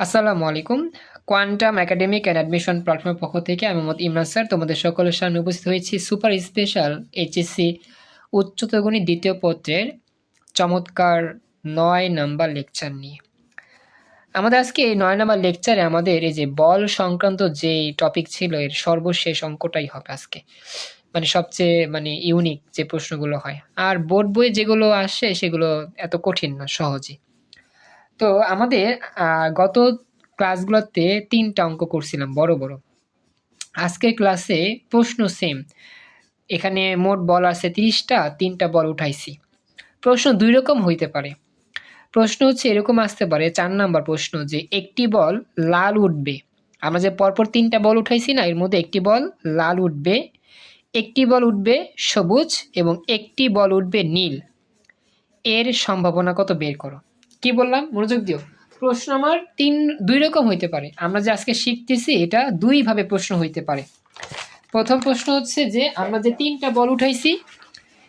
আসসালামু আলাইকুম। Quantum academic and admission প্ল্যাটফর্মের পক্ষ থেকে আমি মোহাম্মদ ইমরান স্যার, তোমাদের সকলের সামনে উপস্থিত হয়েছি সুপার স্পেশাল এইচএসসি উচ্চতর গণিত দ্বিতীয় পত্রের চমৎকার নয় নাম্বার লেকচার নিয়ে। আমাদের আজকে এই নয় নাম্বার লেকচারে আমাদের এই যে বল সংক্রান্ত যে টপিক ছিল, এর সর্বশেষ অঙ্কটাই হবে আজকে। মানে সবচেয়ে মানে ইউনিক যে প্রশ্নগুলো হয়। আর বোর্ড বই যেগুলো আসে, সেগুলো এত কঠিন না সহজে তো আমাদের গত ক্লাসগুলোতে তিনটা অঙ্ক করছিলাম, বড় বড়। আজকের ক্লাসে প্রশ্ন সেম এখানে মোট বল আছে তিরিশটা, তিনটা বল উঠাইছি। প্রশ্ন দুই রকম হইতে পারে। প্রশ্ন হচ্ছে এরকম আসতে পারে, চার নাম্বার প্রশ্ন যে একটি বল লাল উঠবে। আমরা যে পরপর তিনটা বল উঠাইছি না, এর মধ্যে একটি বল লাল উঠবে, একটি বল উঠবে সবুজ এবং একটি বল উঠবে নীল। এর সম্ভাবনা কত বের করো? কি বললাম? মনোযোগ দিও। প্রশ্ন আমার তিন, দুই রকম হইতে পারে। আমরা যে আজকে শিখতেছি, এটা দুইভাবে প্রশ্ন হইতে পারে। প্রথম প্রশ্ন হচ্ছে যে, আমরা যে তিনটা বল উঠাইছি,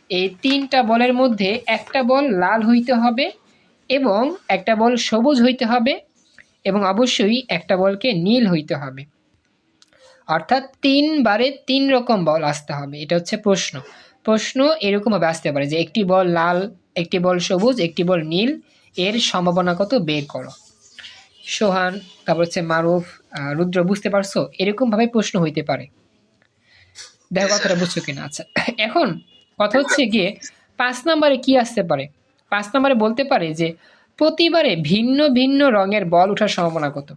এই তিনটা বলের মধ্যে একটা বল লাল হইতে হবে এবং একটা বল সবুজ হইতে হবে এবং অবশ্যই একটা বলকে নীল হইতে হবে। অর্থাৎ তিনবারে তিন রকম বল আসতে হবে, এটা হচ্ছে প্রশ্ন। প্রশ্ন এরকমভাবে আসতে পারে যে, একটি বল লাল, একটি বল সবুজ, একটি বল নীল এর সম্ভাবনা কত বের করো। সোহান, তারপর হচ্ছে মারুফ রুদ্র, বুঝতে পারছ? এরকমভাবে প্রশ্ন হইতে পারে। দেখো কথাটা বুঝছ কিনা? আচ্ছা এখন কথা হচ্ছে গিয়ে পাঁচ নম্বরে কি আসতে পারে? পাঁচ নম্বরে বলতে পারে যে প্রতিবারে ভিন্ন ভিন্ন রঙের বল ওঠার সম্ভাবনা কত?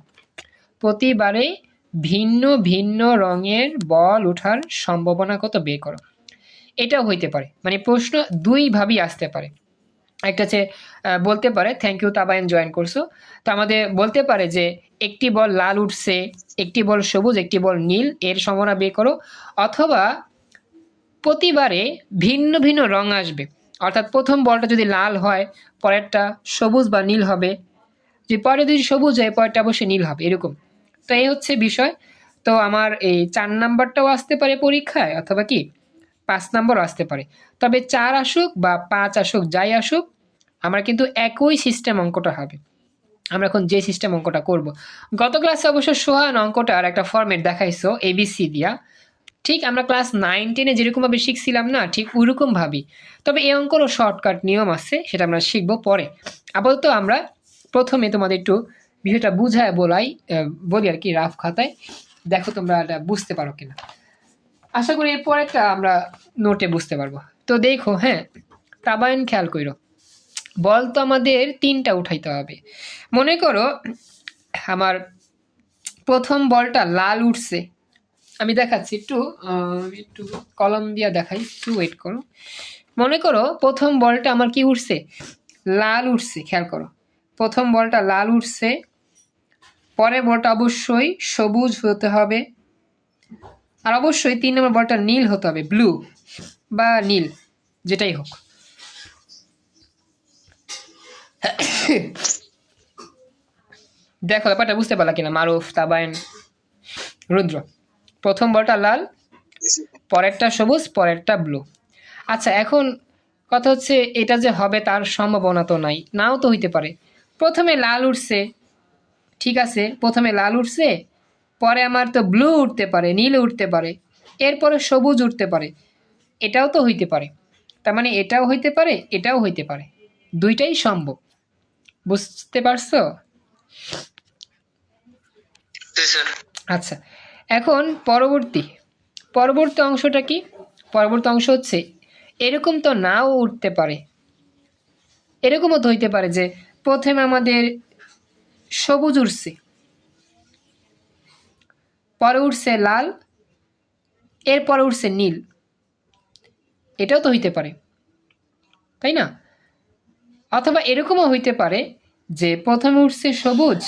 প্রতিবারে ভিন্ন ভিন্ন রঙের বল ওঠার সম্ভাবনা কত বের করো? এটাও হইতে পারে। মানে প্রশ্ন দুইভাবেই আসতে পারে। একটা হচ্ছে বলতে পারে থ্যাংক ইউ তাবায়ন জয়েন করছ। তো আমাদের বলতে পারে যে, একটি বল লাল উঠছে, একটি বল সবুজ, একটি বল নীল, এর সম্ভাবনা বের করো। অথবা প্রতিবারে ভিন্ন ভিন্ন রং আসবে। অর্থাৎ প্রথম বলটা যদি লাল হয়, পরেরটা সবুজ বা নীল হবে। যে, পরে যদি সবুজ হয়, পরেরটা অবশ্যই নীল হবে, এরকম। তো এই হচ্ছে বিষয়। তো আমার এই চার নাম্বারটাও আসতে পারে পরীক্ষায়, অথবা কি? পাঁচ নম্বর আসতে পারে। তবে চার আসুক বা পাঁচ আসুক, যাই আসুক, আমরা কিন্তু একই সিস্টেম অঙ্কটা হবে। আমরা এখন যে সিস্টেম অঙ্কটা করব। গত ক্লাসে অবশ্য সোহান অঙ্কটার একটা ফর্মেট দেখাইছো এবিসি দিয়া। ঠিক আমরা ক্লাস নাইন টেনে যেরকমভাবে শিখছিলাম না, ঠিক ওইরকমভাবেই তবে এই অঙ্করও শর্টকাট নিয়ম আছে, সেটা আমরা শিখব পরে। আপাতত আমরা প্রথমে তোমাদের একটু বিষয়টা বুঝায় বলাই বলি আর কি রাফ খাতায়। দেখো তোমরা বুঝতে পারো কিনা। আশা করি এরপর একটা আমরা নোটে বুঝতে পারব। তো দেখো হ্যাঁ তাবায়ন খেয়াল করো বল তো আমাদের তিনটা উঠাইতে হবে। মনে করো, আমার প্রথম বলটা লাল উঠছে। আমি দেখাচ্ছি একটু একটু কলম দিয়া দেখাই, একটু ওয়েট করো। মনে করো, প্রথম বলটা আমার কি উঠছে? লাল উঠছে, খেয়াল করো। প্রথম বলটা লাল উঠছে, পরে বলটা অবশ্যই সবুজ হতে হবে। আর অবশ্যই তিন নম্বর বলটা নীল হতে হবে ব্লু বা নীল, যেটাই হোক। দেখো, ব্যাপারটা বুঝতে পারলা কিনা? মারুফ তাবায়ন রুদ্র। প্রথম বলটা লাল, পরেরটা সবুজ, পরেরটা ব্লু আচ্ছা এখন কথা হচ্ছে, এটা যে হবে তার সম্ভাবনা তো নাই, নাও তো হইতে পারে। প্রথমে লাল উঠছে, ঠিক আছে, প্রথমে লাল উঠছে পরে আমার তো ব্লু উঠতে পারে নীল উঠতে পারে এরপরে সবুজ উঠতে পারে এটাও তো হইতে পারে। তার মানে এটাও হইতে পারে এটাও হইতে পারে। দুইটাই সম্ভব। বুঝতে পারছ? আচ্ছা এখন পরবর্তী পরবর্তী অংশটা কি? পরবর্তী অংশ হচ্ছে এরকম তো নাও উঠতে পারে। এরকমও তো হইতে পারে যে প্রথমে আমাদের সবুজ উঠছে পরে উঠছে লাল, এরপরে উঠছে নীল। এটাও তো হইতে পারে, তাই না? অথবা এরকমও হইতে পারে যে প্রথমে উঠছে সবুজ,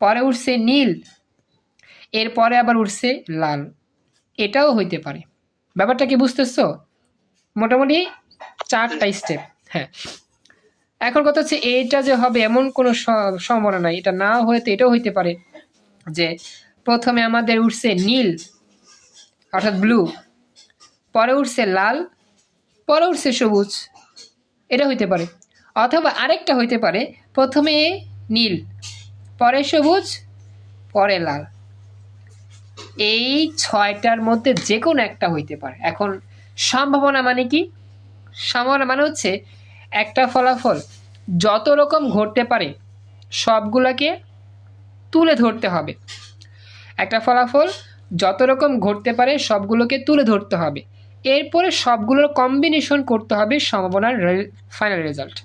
পরে উঠছে নীল, এরপরে আবার উঠছে লাল। এটাও হইতে পারে। ব্যাপারটা কি বুঝতেছো? মোটামুটি চারটা স্টেপ হ্যাঁ। এখন কথা হচ্ছে এইটা যে হবে এমন কোনো সম্ভাবনা নাই। এটা না হয়তো এটাও হইতে পারে। যে প্রথমে আমাদের উঠছে নীল, অর্থাৎ ব্লু পরে উঠছে লাল, পরে উঠছে সবুজ। এটা হইতে পারে। অথবা আরেকটা হইতে পারে, প্রথমে নীল, পরে সবুজ, পরে লাল। এই ছয়টার মধ্যে যে কোনো একটা হইতে পারে। এখন সম্ভাবনা মানে কি? সম্ভাবনা মানে হচ্ছে একটা ফলাফল যত রকম ঘটতে পারে, সবগুলোকে তুলে ধরতে হবে। একটা ফলাফল যত রকম ঘটতে পারে সবগুলোকে তুলে ধরতে হবে। এরপরে সবগুলোর কম্বিনেশন করতে হবে সম্ভাবনার ফাইনাল রেজাল্ট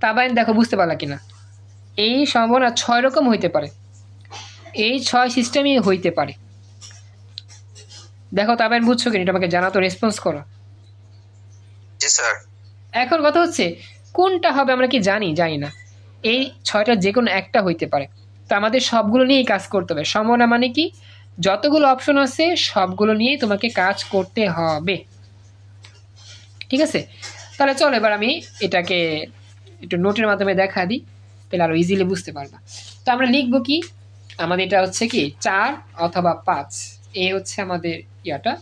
তা বাইন দেখো বুঝতে পারলা কিনা? এই সম্ভাবনা ছয় রকম হইতে পারে। এই ছয় সিস্টেমই হইতে পারে। দেখো তা বাইন বুঝছ কিনা? এটা আমাকে জানাতো রেসপন্স করো। এখন কথা হচ্ছে কোনটা হবে আমরা কি জানি? জানি না। এই ছয়টা যে কোনো একটা হইতে পারে। তো আমাদের সবগুলো নিয়েই কাজ করতে হবে। সম্ভাবনা মানে কি? যতগুলো অপশন আছে, সবগুলো নিয়েই তোমাকে কাজ করতে হবে। ঠিক আছে? তাহলে চলো এবার আমি এটাকে একটু নোটের মাধ্যমে দেখা দিই, তাহলে আরও ইজিলি বুঝতে পারবা। তো আমরা লিখব কি? আমাদের এটা হচ্ছে কি? চার অথবা পাঁচ। এ হচ্ছে আমাদের ইয়াটা।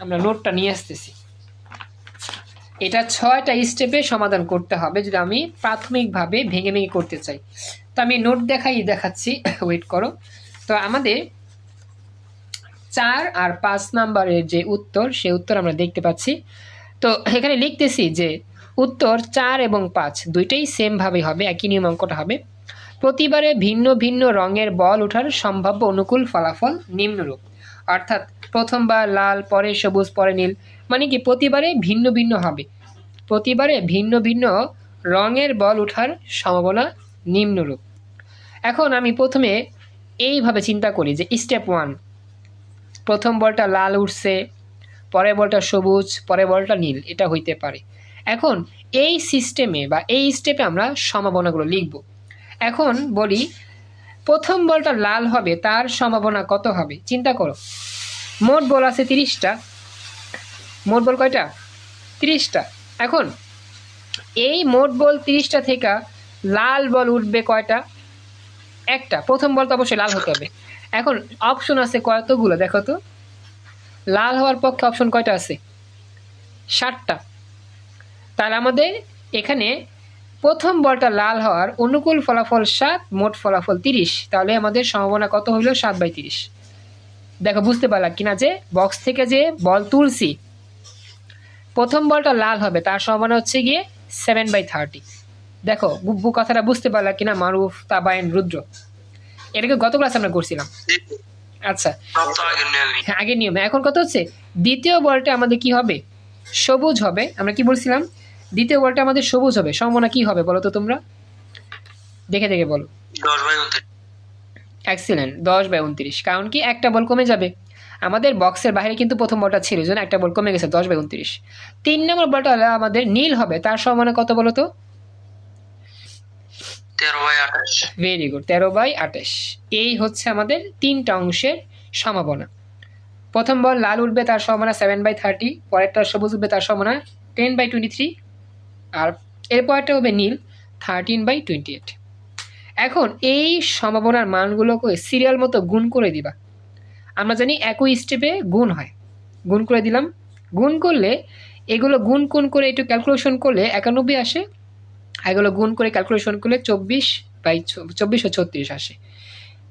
আমরা নোটটা নিয়ে আসতেছি। এটা ছয়টা স্টেপে সমাধান করতে হবে, যদি আমি প্রাথমিকভাবে ভেঙে ভেঙে করতে চাই। তো আমি নোট দেখাই, দেখাচ্ছি। ওয়েট করো। তো আমাদের চার আর পাঁচ নাম্বারের যে উত্তর, সে উত্তর আমরা দেখতে পাচ্ছি। তো এখানে লিখতেছি যে, উত্তর চার এবং পাঁচ দুইটাই সেমভাবে হবে, একই নিয়ম অঙ্কটা হবে। প্রতিবারে ভিন্ন ভিন্ন রঙের বল ওঠার সম্ভাব্য অনুকূল ফলাফল নিম্নরূপ। অর্থাৎ প্রথমবার লাল, পরে সবুজ, পরে নীল। মানে কি, প্রতিবারে ভিন্ন ভিন্ন হবে। প্রতিবারে ভিন্ন ভিন্ন রঙের বল ওঠার সম্ভাবনা নিম্নরূপ। এখন আমি প্রথমে এইভাবে চিন্তা করি যে স্টেপ ওয়ান প্রথম বলটা লাল উঠছে, পরের বলটা সবুজ, পরের বলটা নীল, এটা হইতে পারে। এখন এই সিস্টেমে বা এই স্টেপে আমরা সম্ভাবনাগুলো লিখব। এখন বলি, প্রথম বলটা লাল হবে, তার সম্ভাবনা কত হবে? চিন্তা করো, মোট বল আছে তিরিশটা। মোট বল কয়টা? তিরিশটা। এখন এই মোট বল তিরিশটা থেকে লাল বল উঠবে কয়টা? একটা। প্রথম বল তো অবশ্যই লাল হতে হবে। এখন অপশন আছে কতগুলো, দেখো তো। লাল হওয়ার পক্ষে অপশন কয়টা আছে? ষাটটা তাহলে আমাদের এখানে প্রথম বলটা লাল হওয়ার অনুকূল ফলাফল সাত, মোট ফলাফল তিরিশ। তাহলে আমাদের সম্ভাবনা কত হইল? সাত বাই তিরিশ। দেখো, বুঝতে পারলাম কিনা যে বক্স থেকে যে বল তুলছি, প্রথম বলটা লাল হবে, তার সম্ভাবনা হচ্ছে গিয়ে সেভেন বাই থার্টি দেখো বুব্বু কথাটা বুঝতে পারলাম কিনা মারুফ তাবায়ন রুদ্র। এটাকে গত ক্লাস আমরা করছিলাম। আচ্ছা। আগের হ্যাঁ নিয়মে। এখন কত হচ্ছে দ্বিতীয় বলটা আমাদের কি হবে? সবুজ হবে। আমরা কি বলছিলাম? দ্বিতীয় বলটা আমাদের সবুজ হবে। সম্ভাবনা কি হবে বলো তো তোমরা? দেখে দেখে বলো। এক্সিলেন্ট দশ বাই উনত্রিশ। কারণ কি? একটা বল কমে যাবে। আমাদের বক্সের বাইরে কিন্তু প্রথম বলটা ছিল জন্য একটা বল কমে গেছে দশ বাই উনত্রিশ। তিন নম্বর বলটা হলো আমাদের নীল হবে। তার সম্ভাবনা কত বলো তো? ভেরি গুড তেরো বাই আঠাশ। এই হচ্ছে আমাদের তিনটা অংশের সম্ভাবনা প্রথম বল লাল উঠবে, তার সম্ভাবনা সেভেন বাই থার্টি পরেরটা সবুজ উঠবে, তার সম্ভাবনা টেন বাই টোয়েন্টি থ্রি আর এর পরেরটা হবে নীল থার্টিন বাই টোয়েন্টি এইট এখন এই সম্ভাবনার মানগুলোকে সিরিয়াল মতো গুণ করে দিবা। আমরা জানি একই স্টেপে গুণ হয়। গুণ করে দিলাম। গুণ করলে এগুলো গুণ গুণ করে একটু ক্যালকুলেশন করলে একানব্বই আসে এগুলো গুণ করে ক্যালকুলেশন করলে চব্বিশ বাই চব্বিশ ও ছত্রিশ আসে।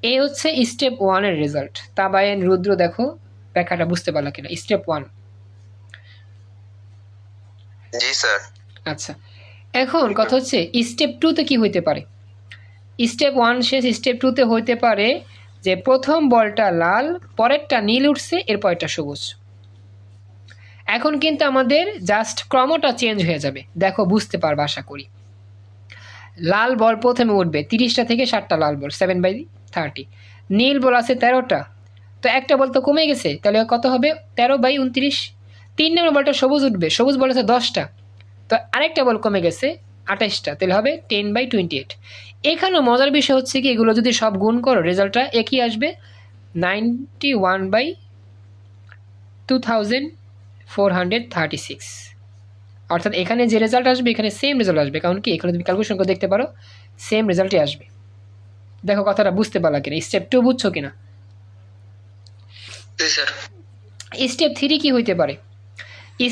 এই হচ্ছে স্টেপ ওয়ানের রেজাল্ট তাবায়েন রুদ্র দেখো ব্যাখ্যাটা বুঝতে পারল কিনা? স্টেপ ওয়ান জি স্যার। আচ্ছা। এখন কথা হচ্ছে স্টেপ টুতে কি হইতে পারে? স্টেপ ওয়ান শেষ স্টেপ টুতে হইতে পারে যে প্রথম বলটা লাল পরেরটা নীল উঠছে এরপরেরটা সবুজ। এখন কিন্তু আমাদের জাস্ট ক্রমটা চেঞ্জ হয়ে যাবে। দেখো বুঝতে পারবে আশা করি। লাল বল প্রথমে উঠবে, তিরিশটা থেকে ষাটটা লাল বল সেভেন বাই থার্টি নীল বল আছে তেরোটা। তো একটা বল তো কমে গেছে, তাহলে কত হবে? তেরো বাই উনত্রিশ। তিন নম্বর বলটা সবুজ উঠবে, সবুজ বল আছে দশটা। তো আরেকটা বল কমে গেছে, আঠাশটা, তাহলে হবে টেন বাই টোয়েন্টি এইট এখানেও মজার বিষয় হচ্ছে কি, এগুলো যদি সব গুণ করো রেজাল্টটা একই আসবে ninety one by two thousand four hundred thirty six অর্থাৎ এখানে যে রেজাল্ট আসবে এখানে সেম রেজাল্ট আসবে। কারণ কি? এখানে তুমি ক্যালকুলেশন করে দেখতে পারো সেম রেজাল্টই আসবে। দেখো কথাটা বুঝতে পারলা কিনা? স্টেপ টু বুঝছ কিনা? স্টেপ থ্রি কি হইতে পারে?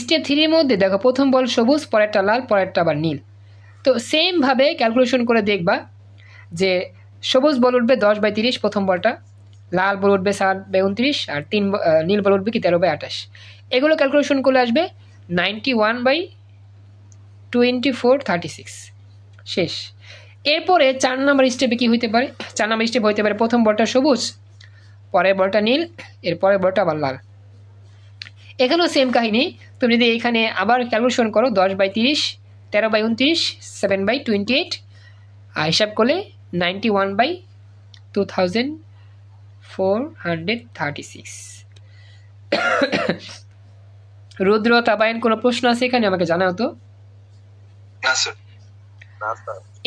স্টেপ থ্রির মধ্যে দেখো প্রথম বল সবুজ পরেরটা লাল পরেরটা আবার নীল। তো সেমভাবে ক্যালকুলেশন করে দেখবা যে সবুজ বল উঠবে দশ বাই তিরিশ প্রথম বলটা লাল বল উঠবে সাত বাই উনত্রিশ আর তিন নীল বল উঠবে কি? তেরো বাই আঠাশ। এগুলো ক্যালকুলেশন করলে আসবে ninety one by twenty four thirty six. শেষ। এরপরে চার নাম্বার স্টেপে কী হইতে পারে? চার নাম্বার স্টেপ হইতে পারে প্রথম বলটা সবুজ, পরের বলটা নীল, এরপরের বলটা আবার লাল। এখানেও সেম কাহিনী। তুমি যদি এখানে আবার ক্যালকুলেশন করো, দশ বাই তিরিশ, তেরো বাই উনত্রিশ সেভেন বাই টোয়েন্টি এইট আর হিসাব করলে ninety one by two thousand four hundred thirty six Rudra, Tabayan, কোনো প্রশ্ন আছে এখানে? আমাকে জানাও তো। না স্যার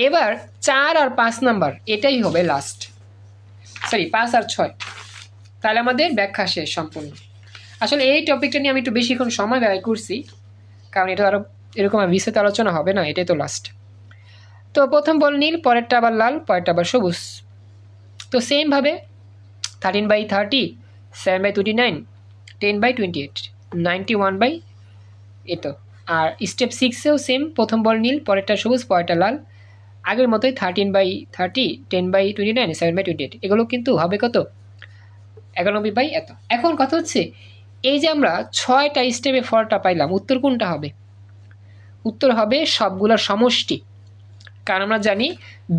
এবার চার আর পাঁচ নাম্বার এটাই হবে লাস্ট সরি পাঁচ আর ছয়। তাহলে আমাদের ব্যাখ্যা শেষ সম্পূর্ণ। আসলে এই টপিকটা নিয়ে আমি একটু বেশিক্ষণ সময় ব্যয় করছি কারণ এটা আরও এরকম আর বিস্তারিত আলোচনা হবে না এটাই তো লাস্ট তো প্রথম বল নীল পরেরটা আবার লাল পরেরটা আবার সবুজ। তো সেমভাবে thirteen by thirty seven by twenty nine ten by twenty eight ninety one by এতো। আর স্টেপ সিক্সেও সেম প্রথম বল নীল, পরেরটা সবুজ, পরেরটা লাল। আগের মতোই thirteen by thirty ten by twenty nine seven by twenty eight এগুলো কিন্তু হবে কত? একানব্বই বাই এত। এখন কথা হচ্ছে, এই যে আমরা ছয়টা স্টেপে ফলটা পাইলাম, উত্তর কোনটা হবে? উত্তর হবে সবগুলোর সমষ্টি। কারণ আমরা জানি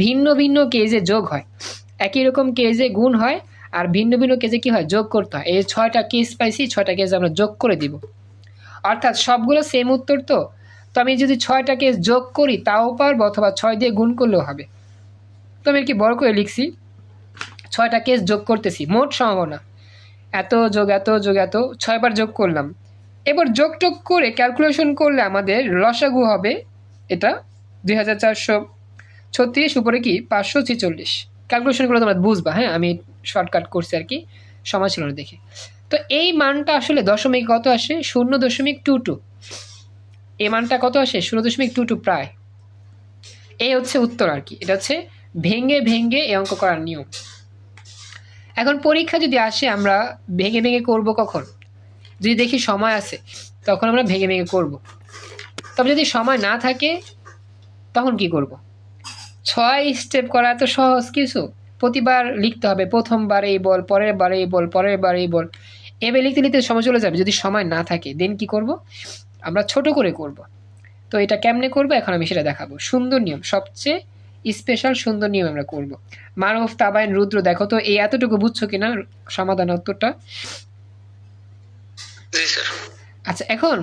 ভিন্ন ভিন্ন কেজে যোগ হয়। একই রকম কেজে গুণ হয়, আর ভিন্ন ভিন্ন কেজে কি হয়? যোগ করতে হয়। এই ছয়টা কেস পাইছি, ছয়টা কেজ আমরা যোগ করে দিব। অর্থাৎ সবগুলো সেম উত্তর তো? তো আমি যদি ছয়টা কেস যোগ করি, তাও পারব অথবা ছয় দিয়ে গুণ করলেও হবে। তো আমি কি বড় করে লিখছি। ছয়টা কেস যোগ করতেছি, মোট সম্ভাবনা। এত যোগ এত যোগ, এত, ছয়বার যোগ করলাম। এবার যোগ টোগ করে ক্যালকুলেশন করলে আমাদের লসাগু হবে এটা দুই হাজার চারশো ছত্রিশ, উপরে কি? পাঁচশো ছেচল্লিশ। ক্যালকুলেশন ক্যালকুলেশনগুলো তোমরা বুঝবা হ্যাঁ? আমি শর্টকাট করছি আর কি। সময় ছিল না দেখে। তো এই মানটা আসলে দশমিক কত আসে? শূন্য দশমিক টু টু। এই মানটা কত আসে? শূন্য দশমিক টু টু প্রায়। এই হচ্ছে উত্তর আর কি। এটা হচ্ছে ভেঙে ভেঙে এই অঙ্ক করার নিয়ম। এখন পরীক্ষা যদি আসে, আমরা ভেঙে ভেঙে করব কখন? যদি দেখি সময় আছে, তখন আমরা ভেঙে ভেঙে করব। তবে যদি সময় না থাকে, তখন কি করব? ছয় স্টেপ করা এত সহজ কিছু? প্রতিবার লিখতে হবে প্রথমবার এই বল, পরের বার এই বল, পরের বার এই বল। এভাবে লিখতে লিখতে সময় চলে যাবে। যদি সময় না থাকে দেন কি করব? আমরা ছোট করে করব। তো এটা কেমনে করব? এখন আমি সেটা দেখাবো। সুন্দর নিয়ম। সবচেয়ে স্পেশাল সুন্দর নিয়ম আমরা করব। মানব তাবায়ন রুদ্র দেখো তো এই এতটুকু বুঝছ কিনা? সমাধান উত্তরটা? আচ্ছা এখন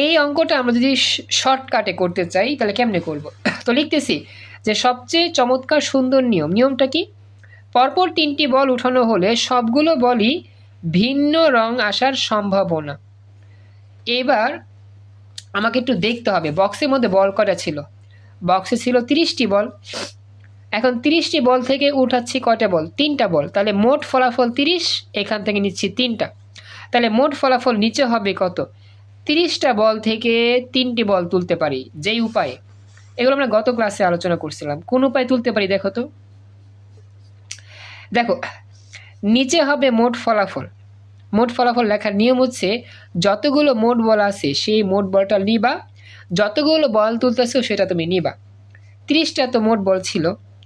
এই অঙ্কটা আমরা যদি শর্টকাটে করতে চাই তাহলে কেমনে করব? তো লিখতেছি যে সবচেয়ে চমৎকার সুন্দর নিয়ম। নিয়মটা কি? পরপর তিনটি বল উঠানো হলে সবগুলো বলই ভিন্ন রং আসার সম্ভাবনা। এবার আমাকে একটু দেখতে হবে। বক্সের মধ্যে বল কটা ছিল? বক্সে ছিল তিরিশটি বল। এখন তিরিশটি বল থেকে উঠাচ্ছি কটা বল? তিনটা বল। তাহলে মোট ফলাফল তিরিশ, এখান থেকে নিচ্ছি তিনটা। তাহলে মোট ফলাফল নিচে হবে কত? তিরিশটা বল থেকে তিনটি বল তুলতে পারি, যেই উপায়ে। এগুলো আমরা গত ক্লাসে আলোচনা করছিলাম। কোন উপায় তুলতে পারি দেখো তো? দেখো নিচে হবে মোট ফলাফল। মোট ফলাফল লেখার নিয়ম হচ্ছে যতগুলো মোট বল আছে সেই মোট বলটা নিবা। যতগুলো বল তুলতেছো সেটা তুমি নিবা। তিরিশটা তো মোট বল ছিল।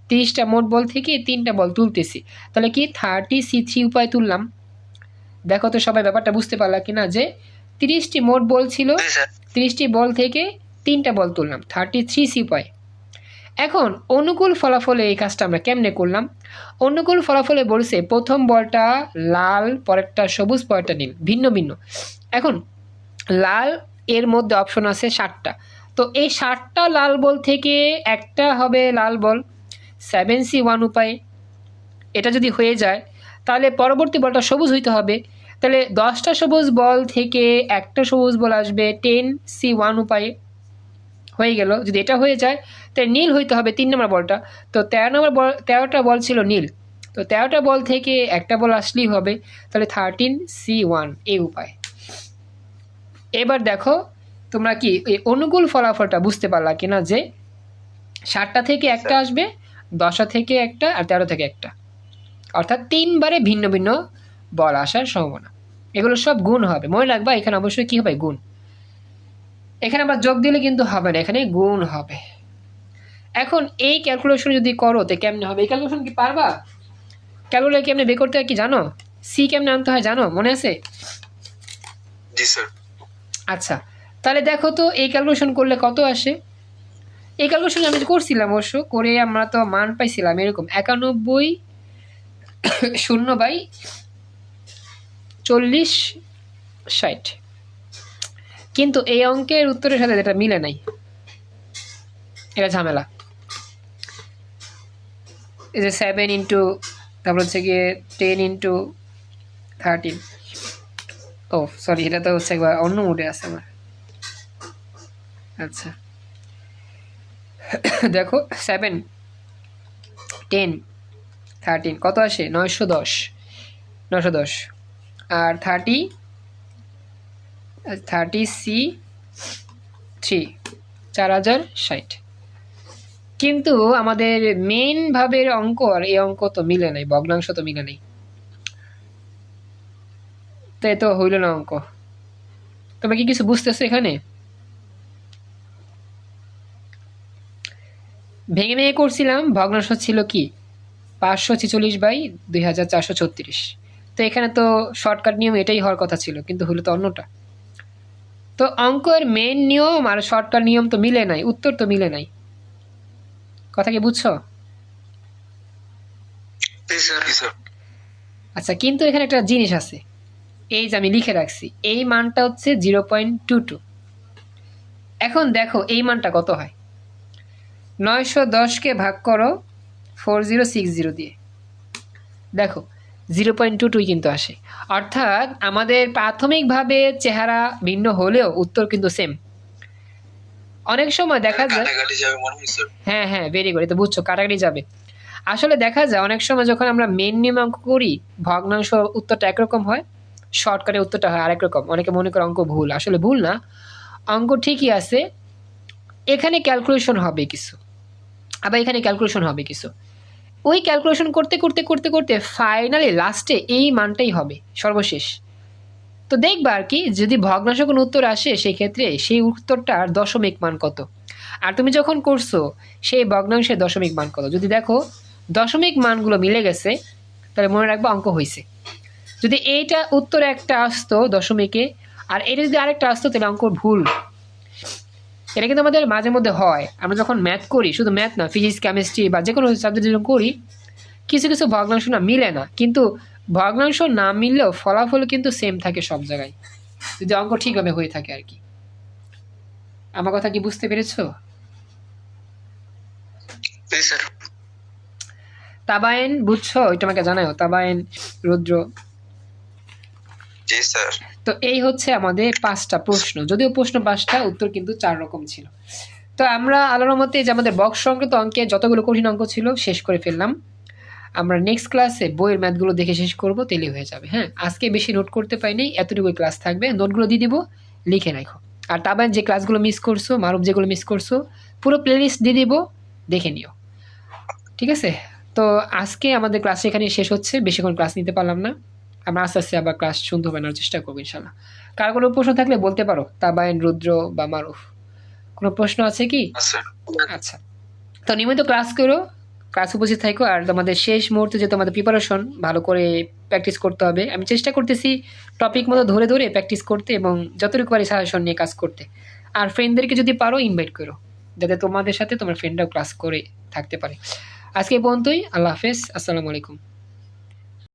তিরিশটা মোট বল থেকে তিনটা বল তুলতেছি। তাহলে কি থার্টি সি থ্রি উপায় তুললাম? দেখো তো সবাই ব্যাপারটা বুঝতে পারলা কিনা যে তিরিশটি মোট বল ছিল তিরিশটি বল থেকে তিনটা বল তুললাম। থার্টি থ্রি সি পাই এখন অনুকূল ফলাফলে এই কাজটা আমরা কেমনে করলাম? অনুকূল ফলাফলে বলছে প্রথম বলটা লাল, পরেরটা সবুজ, পরেরটা নীল, ভিন্ন ভিন্ন। এখন লাল, এর মধ্যে অপশন আছে ষাটটা তো এই ষাটটা লাল বল থেকে একটা হবে লাল বল সেভেন সি ওয়ান উপায়ে। এটা যদি হয়ে যায়, তাহলে পরবর্তী বলটা সবুজ হইতে হবে। তাহলে দশটা সবুজ বল থেকে একটা সবুজ বল আসবে টেন সি ওয়ান উপায়ে। হয়ে গেল। যদি এটা হয়ে যায় তাহলে নীল হইতে হবে তিন নম্বর বলটা। তো তেরো নম্বর বল তেরোটা বল ছিল নীল। তো তেরোটা বল থেকে একটা বল আসলেই হবে। তাহলে থার্টিন সি ওয়ান এই উপায়। এবার দেখো তোমরা কি এই অনুকূল ফলাফলটা বুঝতে পারলা কিনা যে ষাটটা থেকে একটা আসবে দশটা থেকে একটা আর তেরো থেকে একটা। অর্থাৎ তিনবারে ভিন্ন ভিন্ন বল আসার সম্ভাবনা। এগুলো সব গুণ হবে। মনে রাখবা এখানে অবশ্যই কী হবে? গুণ। এখানে আমরা যোগ দিলে কিন্তু হবে না এখানে গুণ হবে। এখন এই ক্যালকুলেশন যদি করো তো কেমনে হবে? এই ক্যালকুলেশন কি পারবা? ক্যালকুলেটর কেমনে বের করতে হয় কি জানো? সি কেমনে আনতে হয় জানো? মনে আছে? জি স্যার। আচ্ছা তাহলে দেখো তো এই ক্যালকুলেশন করলে কত আসে? এই ক্যালকুলেশন আমি করছিলাম অবশ্য করে আমরা তো মান পাইছিলাম এরকম একানব্বই শূন্য বাই চল্লিশ ষাট। কিন্তু এই অঙ্কের উত্তরের সাথে এটা মিলে নাই, এটা ঝামেলা। এই যে সেভেন ইন্টু তারপর হচ্ছে গিয়ে ten into thirteen oh sorry এটা তো হচ্ছে একবার অন্য মুডে আছে আমার। আচ্ছা। দেখো সেভেন টেন থার্টিন কত আসে? নয়শো দশ। নয়শো দশ। আর থার্টি থার্টি সি থ্রি, চার হাজার ষাট। কিন্তু আমাদের মেন ভাবের অঙ্ক, আর এই অঙ্ক তো মিলে নাই, ভগ্নাংশ তো মিলে নেই। তাই তো হইল না অঙ্ক। তবে কি কিছু বুঝতেছো এখানে? ভেঙে ভেঙে করছিলাম, ভগ্নাংশ ছিল কি? পাঁচশো ছেচল্লিশ বাই দুই হাজার চারশো ছত্রিশ। তো এখানে তো শর্টকাট নিয়ম এটাই হওয়ার কথা ছিল, কিন্তু হলো তো অন্যটা। তো অঙ্কের মেন নিয়ম আর শর্টকাট নিয়ম তো মিলে নাই উত্তর তো মিলে নাই। কথা কি বুঝছ? আচ্ছা কিন্তু এখানে একটা জিনিস আছে। এই যে আমি লিখে রাখছি এই মানটা হচ্ছে জিরো পয়েন্ট টু টু এখন দেখো এই মানটা কত হয়? নয়শো দশকে ভাগ করো ফোর জিরো সিক্স জিরো দিয়ে। দেখো জিরো পয়েন্ট টু টুই কিন্তু আসে। অর্থাৎ আমাদের প্রাথমিকভাবে চেহারা ভিন্ন হলেও উত্তর কিন্তু সেম অনেক সময় দেখা যায় হয় হ্যাঁ ভেরি গুড তো বুঝছ কাটাকাটি যাবে। আসলে দেখা যায় অনেক সময় যখন আমরা মেন নিয়ম অঙ্ক করি ভগ্নাংশ উত্তরটা একরকম হয় শর্টকাটে উত্তরটা হয় আরেক রকম। অনেকে মনে করে অঙ্ক ভুল আসলে ভুল না। অঙ্ক ঠিকই আছে এখানে ক্যালকুলেশন হবে কিছু। আবার এখানে ক্যালকুলেশন হবে কিছু। ওই ক্যালকুলেশন করতে করতে করতে করতে ফাইনালি লাস্টে এই মানটাই হবে, সর্বশেষ। তো দেখবা আর কি, যদি ভগ্নাংশ কোনো উত্তর আসে সেই ক্ষেত্রে সেই উত্তরটার দশমিক মান কত? আর তুমি যখন করছ, সেই ভগ্নাংশের দশমিক মান কত? যদি দেখো, দশমিক মানগুলো মিলে গেছে, তাহলে মনে রাখব অঙ্ক হয়েছে যদি এইটা উত্তর একটা আসতো দশমিকে, আর এটা যদি আরেকটা আসতো, তাহলে অঙ্ক ভুল। এটা কিন্তু আমাদের মাঝে মধ্যে হয়। আমরা যখন ম্যাথ করি শুধু ম্যাথ না ফিজিক্স কেমিস্ট্রি বা যে কোনো সাবজেক্ট যখন করি কিছু কিছু ভগ্নাংশ না মিলে না। কিন্তু ভগ্নাংশ না মিললেও ফলাফল কিন্তু সেম থাকে সব জায়গায়। যদি অঙ্ক ঠিকভাবে হয়ে থাকে আর কি। আমার কথা কি বুঝতে পেরেছ? তাবায়েন বুঝছ? ওইটা আমাকে জানাও তাবায়েন রুদ্র। জি স্যার তো এই হচ্ছে আমাদের পাঁচটা প্রশ্ন। যদিও প্রশ্ন পাঁচটা, উত্তর কিন্তু চার রকম ছিল। তো আমরা আলোর মতে যে আমাদের বক্স সংক্রান্ত অঙ্কে যতগুলো কঠিন অঙ্ক ছিল শেষ করে ফেললাম। আমরা নেক্সট ক্লাসে বইয়ের ম্যাথগুলো দেখে শেষ করব তেলে হয়ে যাবে হ্যাঁ? আজকে বেশি নোট করতে পাইনি এতটুকুই ক্লাস থাকবে। নোটগুলো দিয়ে দিব, লিখে রাখো। আর তাবান যে ক্লাসগুলো মিস করছ, মারুফ যেগুলো মিস করছ, পুরো প্লেলিস্ট দিয়ে দিব, দেখে নিও। ঠিক আছে? তো আজকে আমাদের ক্লাস এখানে শেষ হচ্ছে, বেশিক্ষণ ক্লাস নিতে পারলাম না। আমরা আস্তে আস্তে আবার ক্লাস সুন্দর বানানোর চেষ্টা করব ইনশাল্লাহ। কার কোনো প্রশ্ন থাকলে বলতে পারো? তাবায়ন রুদ্র বা মারুফ। কোনো প্রশ্ন আছে কি? আচ্ছা। তো নিয়মিত ক্লাস করো ক্লাস উপস্থিত থাকো আর তোমাদের শেষ মুহূর্তে যে তোমাদের প্রিপারেশন ভালো করে প্র্যাকটিস করতে হবে। আমি চেষ্টা করতেছি টপিক মতো ধরে ধরে প্র্যাকটিস করতে এবং যতটুকু পারি সাজেশন নিয়ে কাজ করতে। আর ফ্রেন্ডদেরকে যদি পারো ইনভাইট করো। যাতে তোমাদের সাথে তোমার ফ্রেন্ডরাও ক্লাস করে থাকতে পারে। আজকে পর্যন্তই। আল্লাহ হাফেজ। আসসালামু আলাইকুম।